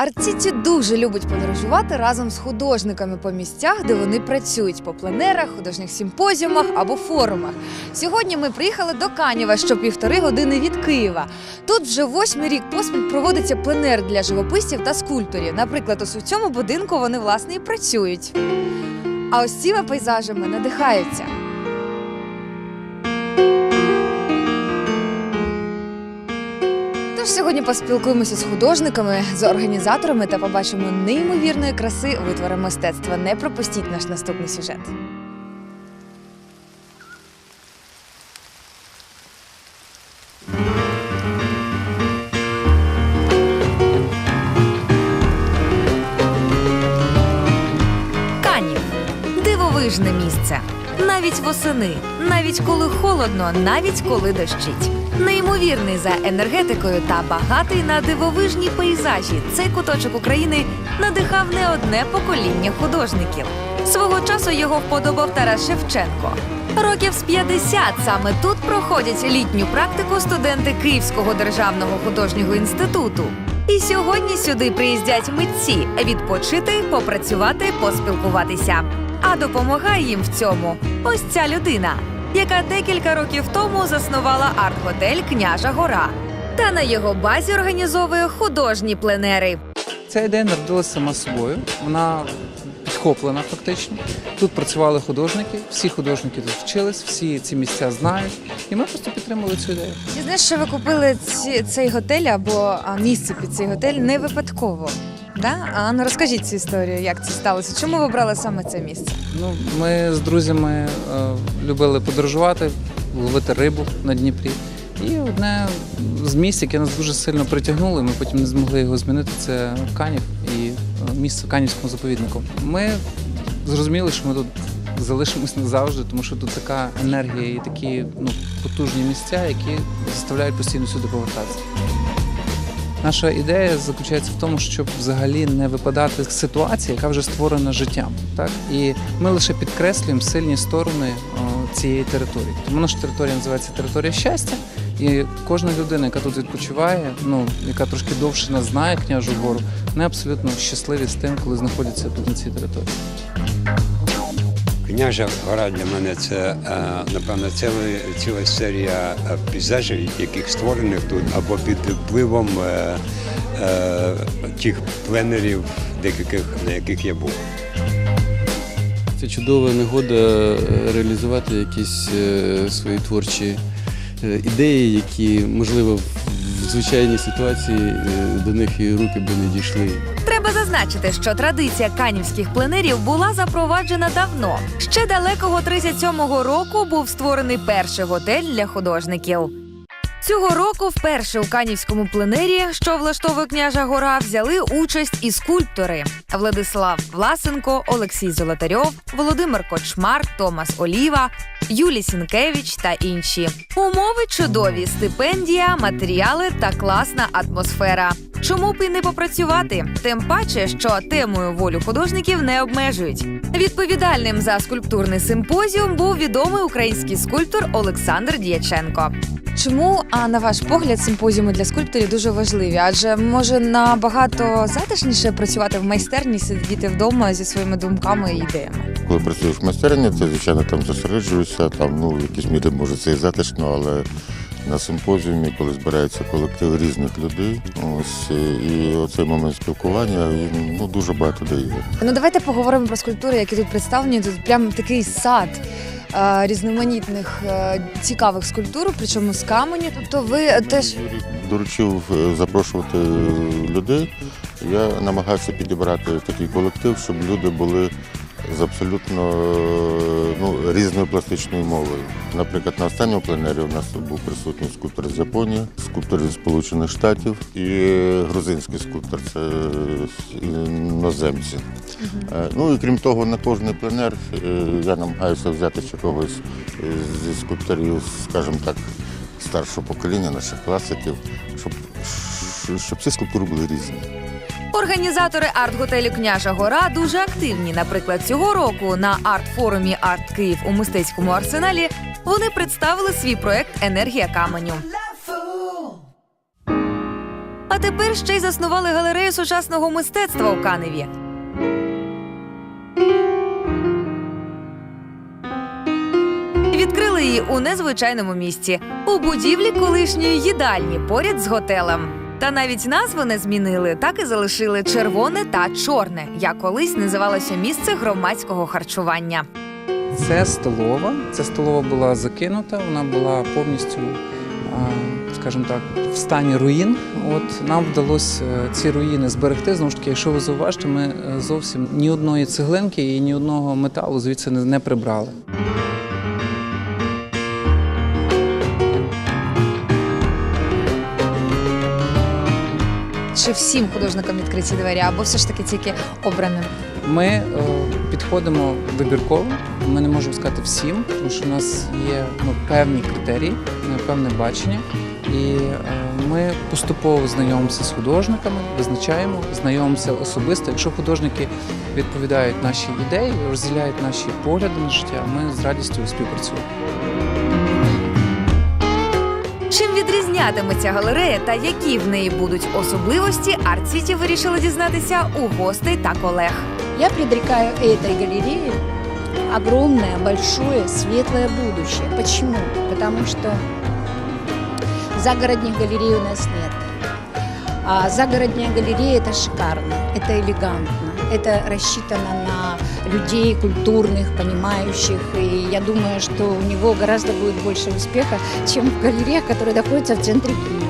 Арт-Сіті дуже любить подорожувати разом з художниками по місцях, де вони працюють по пленерах, художніх симпозіумах або форумах. Сьогодні ми приїхали до Канєва, що півтори години від Києва. Тут вже восьмий рік поспіль проводиться пленер для живописців та скульпторів. Наприклад, ось у цьому будинку вони власне і працюють. А ось цими пейзажами надихаються. Тож сьогодні поспілкуємося з художниками, з організаторами та побачимо неймовірної краси витвори мистецтва. Не пропустіть наш наступний сюжет. Навіть восени, навіть коли холодно, навіть коли дощить. Неймовірний за енергетикою та багатий на дивовижні пейзажі. Цей куточок України надихав не одне покоління художників. Свого часу його вподобав Тарас Шевченко. Років з 50 саме тут проходять літню практику студенти Київського державного художнього інституту. І сьогодні сюди приїздять митці відпочити, попрацювати, поспілкуватися. А допомагає їм в цьому ось ця людина, яка декілька років тому заснувала арт-готель Княжа Гора. Та на його базі організовує художні пленери. Ця ідея народилася сама собою. Вона підхоплена фактично. Тут працювали художники, всі художники тут вчились, всі ці місця знають. І ми просто підтримали цю ідею. Я знаю, що ви купили ці, цей готель або а, місце під цей готель не випадково. Да? А ну розкажіть цю історію, як це сталося? Чому ви обрали саме це місце? Ну, ми з друзями е, любили подорожувати, ловити рибу на Дніпрі. І одне з місць, яке нас дуже сильно притягнуло, і ми потім не змогли його змінити, це Канів і е, місце Канівському заповіднику. Ми зрозуміли, що ми тут залишимось назавжди, тому що тут така енергія і такі ну, потужні місця, які заставляють постійно сюди повертатися. Наша ідея заключається в тому, щоб взагалі не випадати з ситуації, яка вже створена життям. Так і ми лише підкреслюємо сильні сторони цієї території. Тому наша територія називається територія щастя. І кожна людина, яка тут відпочиває, ну яка трошки довше нас знає княжу гору, вони абсолютно щасливі з тим, коли знаходяться тут на цій території. Княжа гора для мене це е, напевно ціла, ціла серія е, пейзажів, яких створених тут або під впливом е, е, тих пленерів, деяких на яких я був. Це чудова нагода реалізувати якісь е, свої творчі ідеї, які, можливо, в звичайній ситуації до них і руки би не дійшли. Зазначити, що традиція канівських пленерів була запроваджена давно. Ще далекого 37-го року був створений перший готель для художників. Цього року вперше у канівському пленері, що влаштовує княжа гора, взяли участь і скульптори Владислав Власенко, Олексій Золотарьов, Володимир Кочмар, Томас Оліва, Юлій Сінкевич та інші. Умови чудові, стипендія, матеріали та класна атмосфера. Чому б і не попрацювати? Тим паче, що темою волю художників не обмежують. Відповідальним за скульптурний симпозіум був відомий український скульптор Олександр Діяченко. Чому, а на ваш погляд, симпозіуми для скульпторів дуже важливі? Адже може набагато затишніше працювати в майстерні, сидіти вдома зі своїми думками і ідеями. Коли працюєш в майстерні, ти звичайно там зосереджуєшся, там ну в якійсь мірі може це і затишно, але на симпозіумі, коли збирається колектив різних людей, ось і оцей момент спілкування він ну дуже багато дає. Ну давайте поговоримо про скульптури, які тут представлені. Тут прям такий сад. е, Різноманітних е, цікавих скульптур, причому з каменю. Тобто ви теж Доручив е, запрошувати людей. Я намагався підібрати такий колектив, щоб люди були з абсолютно е, ну, різною пластичною мовою. Наприклад, на останньому пленері у нас був присутній скульптор з Японії, скульптор зі Сполучених Штатів і грузинський скульптор це іноземці. Е, Ну і крім того, на кожний пленер е, я намагаюся взяти ще когось е, зі скульпторів, скажімо так, старшого покоління, наших класиків, щоб, щоб ці скульптури були різні. Організатори арт-готелю Княжа Гора дуже активні. Наприклад, цього року на арт-форумі Арт Київ у мистецькому арсеналі вони представили свій проект Енергія каменю. А тепер ще й заснували галерею сучасного мистецтва у Каневі. Відкрили її у незвичайному місці у будівлі колишньої їдальні поряд з готелем. Та навіть назву не змінили, так і залишили червоне та чорне, як колись називалося місце громадського харчування. Це столова. Ця столова була закинута, вона була повністю, скажімо так, в стані руїн. От нам вдалося е, ці руїни зберегти. Знову ж таки, якщо ви зауважите, ми е, зовсім ні одної цеглинки і ні одного металу звідси не прибрали. Чи всім художникам відкриті двері, або все ж таки тільки обраним? Ми е, підходимо вибірково. Ми не можемо сказати всім, тому що в нас є ну, певні критерії, е, певне бачення. І е, ми поступово знайомимося з художниками, визначаємо, знайомимося особисто. Якщо художники відповідають наші ідеї, розділяють наші погляди на життя, ми з радістю співпрацюємо. Чим відрізнятиметься галерея та які в неї будуть особливості, арт-світі вирішили дізнатися у гостей та колег. Я предрекаю этой галерее огромное, большое, светлое будущее. Почему? Потому что загородных галерей у нас нет. А загородная галерея это шикарно, это элегантно, это рассчитано на людей культурных, понимающих. И я думаю, что у него гораздо будет больше успеха, чем в галереях, которые находятся в центре Киева.